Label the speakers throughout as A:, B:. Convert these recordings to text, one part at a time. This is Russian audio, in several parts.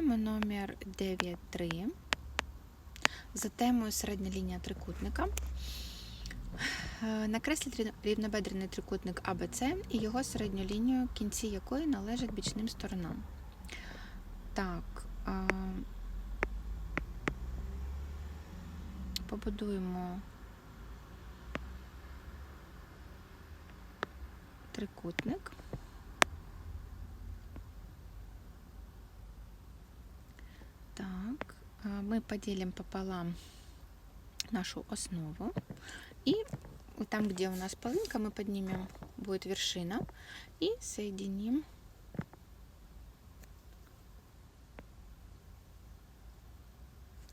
A: Розглядаємо номер 9.3 за темою середня лінія трикутника. Е, Накресліть рів- рівнобедрений трикутник АБЦ і його середню лінію, кінці якої належать бічним сторонам. Так. е, Побудуємо трикутник. Так, а, мы поделим пополам нашу основу. И там, где у нас полынка, мы поднимем, будет вершина. И соединим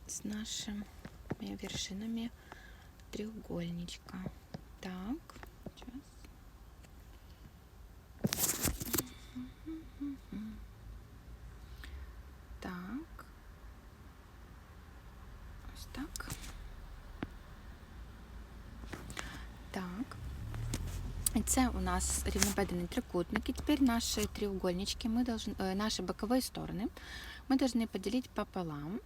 A: с нашими вершинами треугольничка. Так, сейчас. Так. Ось так. Так. Це у нас рівнобедрений трикутник. И теперь наши треугольнички, мы должны, наши боковые стороны мы должны поделить пополам.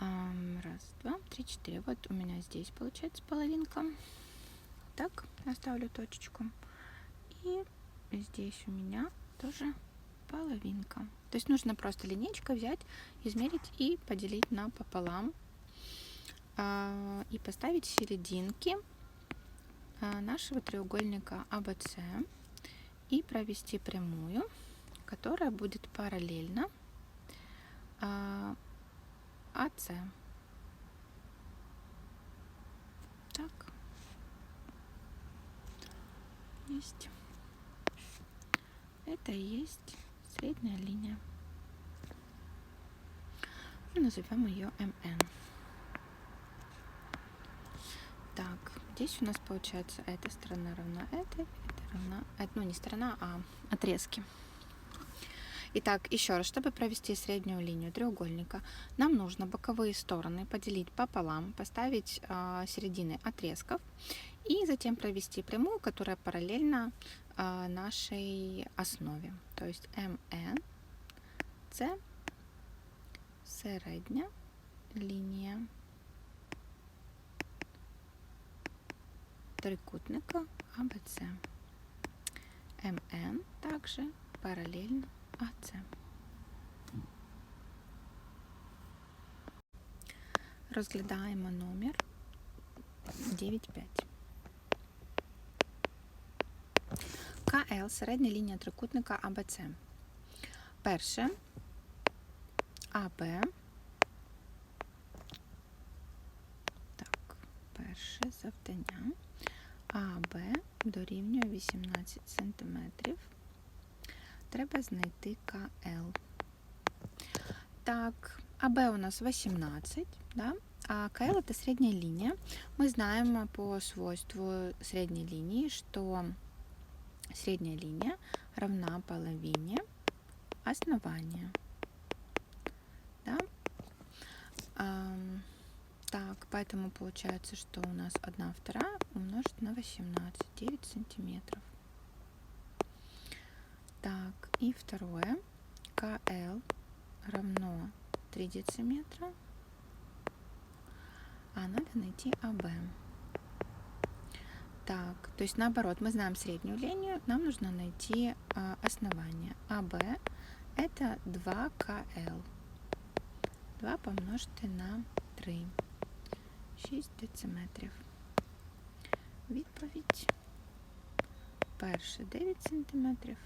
A: Ам, Раз, два, три, четыре. Вот у меня здесь получается половинка. Так, оставлю точечку. И здесь у меня тоже половинка. То есть нужно просто линейка взять, измерить и поделить на пополам. А, И поставить серединки а, нашего треугольника АБЦ и провести прямую, которая будет параллельно а, АЦ. Так. Есть. Это и есть средняя линия. И назовем ее МН. Так, здесь у нас получается эта сторона равна этой, это равна, э, ну не сторона, а отрезки. Итак, еще раз, чтобы провести среднюю линию треугольника, нам нужно боковые стороны поделить пополам, поставить а, середины отрезков и затем провести прямую, которая параллельна а, нашей основе. То есть МН це середня лінія трикутника АБЦ. МН также параллельно АЦ. Розглядаємо номер 9,5. КЛ середня лінія трикутника АБЦ. Перше АБ. Так, перше завдання. АБ дорівнює 18 см. Треба знайти КЛ. Так, АБ у нас 18, да? а КЛ это средняя линия. Мы знаем по свойству средней линии, что средняя линия равна половине основания. Да? Ам, так, поэтому получается, что у нас 1 вторая умножить на 18, 9 сантиметров. Так, и второе. КЛ равно 3 дециметра. А надо найти АБ. Так, то есть наоборот, мы знаем среднюю линию, нам нужно найти а, основание. АБ это 2 КЛ. 2 помножити на 3. 6 дециметрів. Відповідь. Перше 9 сантиметрів,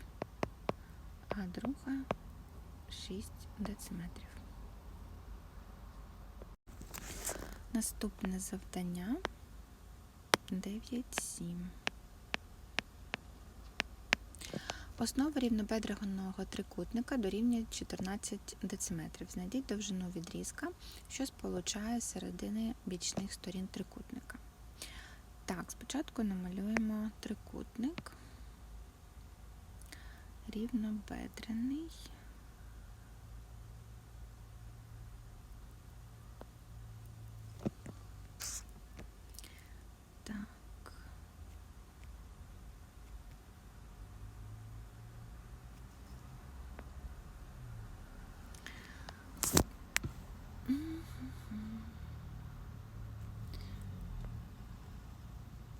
A: а друга 6 дециметрів. Наступне завдання 9,7. Основа рівнобедреного трикутника дорівнює 14 дециметрів. Знайдіть довжину відрізка, що сполучає середини бічних сторін трикутника. Так, спочатку намалюємо трикутник. Рівнобедрений.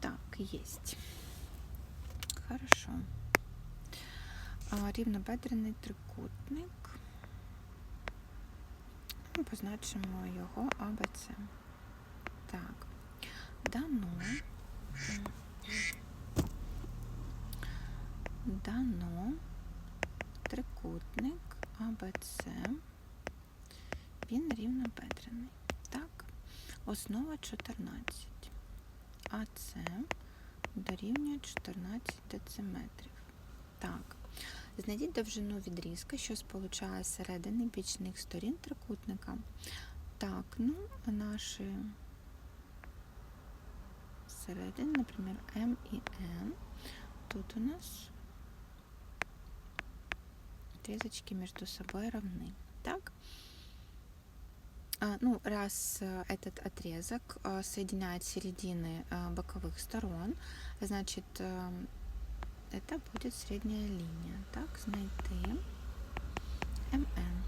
A: Так. Есть. Хорошо. А, рівнобедрений трикутник. Ми позначимо його АБЦ. Так, дано. Дано трикутник АБЦ. Він рівнобедрений. Так, основа 14. АЦ дорівнює 14 дециметрів. Так, знайдіть довжину відрізка, що сполучає середини бічних сторін трикутника. Так, ну, наші середини, наприклад, М і Н. Тут у нас отрезочки между собой равны. Так? А, ну, раз э, этот отрезок э, соединяет середины э, боковых сторон, значит, это будет средняя линия. Так, знайти МН.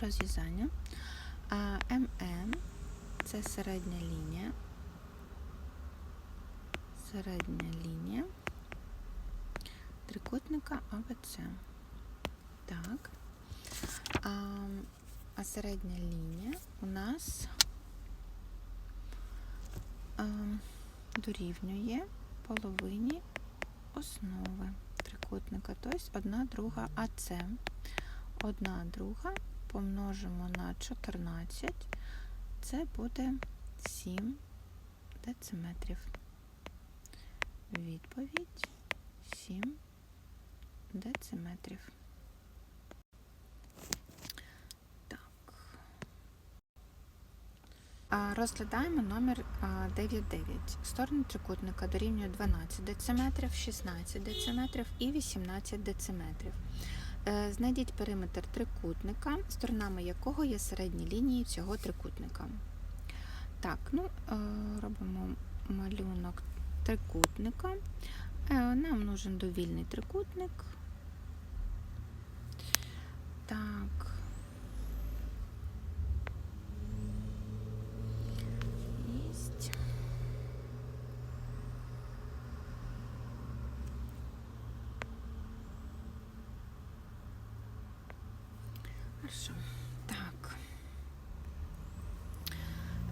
A: Розв'язання. А МН це середня лінія. Середня лінія трикутника АБЦ. Так. А, середня лінія у нас дорівнює половині основи трикутника, тобто одна друга АЦ. Одна друга помножимо на 14, це буде 7 дециметрів. Відповідь 7 дециметрів. Розглядаємо номер 99. Сторони трикутника дорівнює 12 дециметрів, 16 дециметрів і 18 дециметрів. Е, знайдіть периметр трикутника, сторонами якого є середні лінії цього трикутника. Так, ну, е, робимо малюнок трикутника. Е, нам нужен довільний трикутник. Так.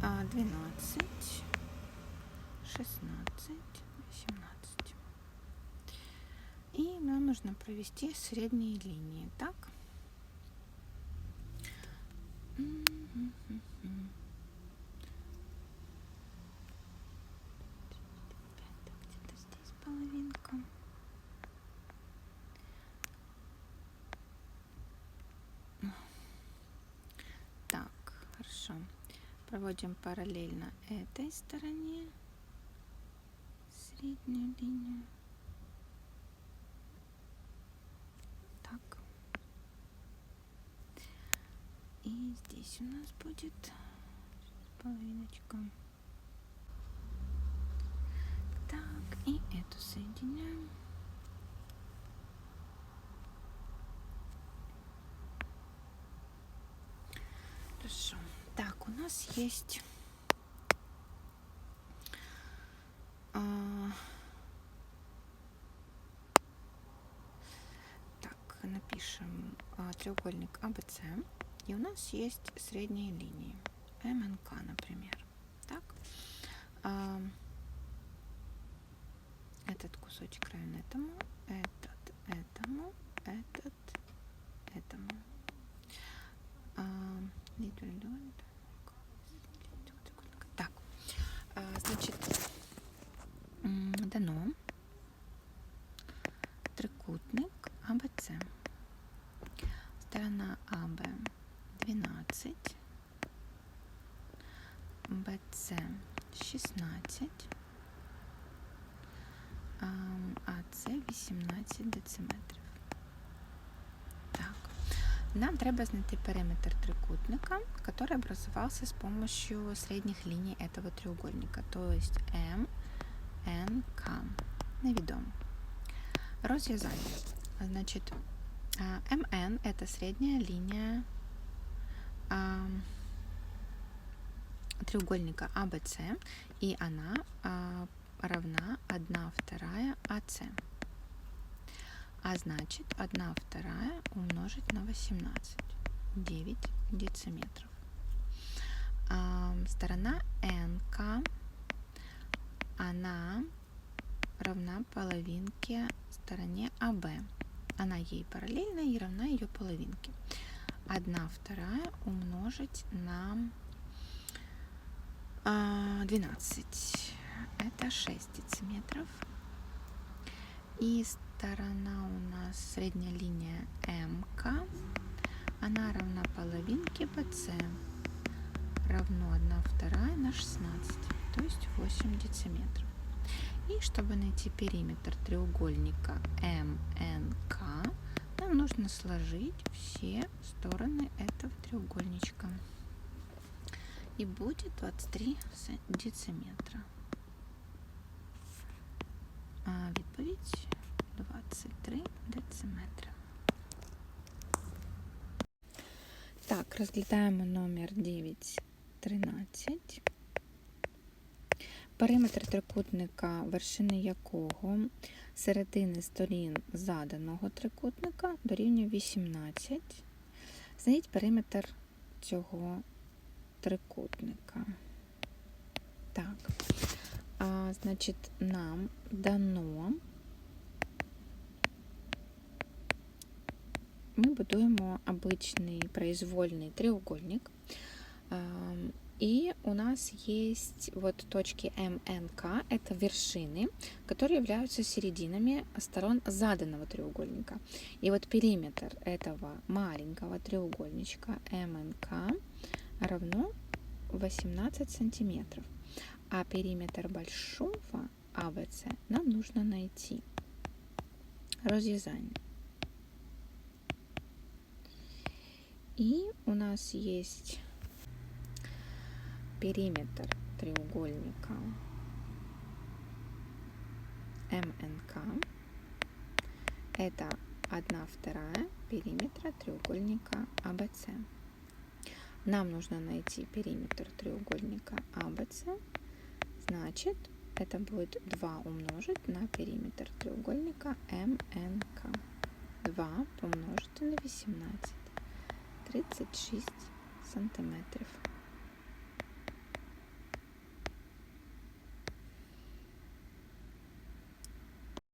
A: 12, 16, 18. И нам нужно провести средние линии, так? Где-то здесь половинка. Хорошо. Проводим параллельно этой стороне среднюю линию. Так. И здесь у нас будет половиночка. Так, и эту соединяем. Хорошо. Так, у нас есть а, так, напишем а, треугольник АБЦ. И у нас есть средние линии. МНК, например. Так. А, этот кусочек равен этому, этот этому, этот этому. А, так, значит, дано трикутник АБЦ. Сторона АБ 12, БЦ 16, АЦ 18 дециметрів. Нам треба знайти периметр трикутника, который образовался с помощью средних линий этого треугольника, то есть М, Н, К. Невідомо. Розв'язання. Значит, МН – это средняя линия треугольника АБЦ, и она а, равна 1 вторая АС. А значит 1 вторая умножить на 18, 9 дециметров. А, сторона НК, она равна половинке стороне АБ. Она ей параллельна и равна ее половинке. 1 вторая умножить на 12. Это 6 дециметров. И сторона у нас средняя линия МК. Она равна половинке БЦ. Равно 1 вторая на 16. То есть 8 дециметров. И чтобы найти периметр треугольника МНК, нам нужно сложить все стороны этого треугольничка. И будет 23 дециметра. А відповідь 23 дециметра. Так, розглядаємо номер 913. Периметр трикутника, вершини якого середини сторін заданого трикутника дорівнює 18. Знайдіть периметр цього трикутника. Так, а, значить, нам дано. Ми будуємо обичний произвольний треугольник. И у нас есть вот точки МНК, это вершины, которые являются серединами сторон заданного треугольника. И вот периметр этого маленького треугольничка МНК равно 18 сантиметров. А периметр большого АВС нам нужно найти. Розв'язання. И у нас есть периметр треугольника МНК. Это 1 вторая периметра треугольника АБЦ. Нам нужно найти периметр треугольника АБЦ. Значит, это будет 2 умножить на периметр треугольника МНК. 2 помножить на 18. 36 сантиметров.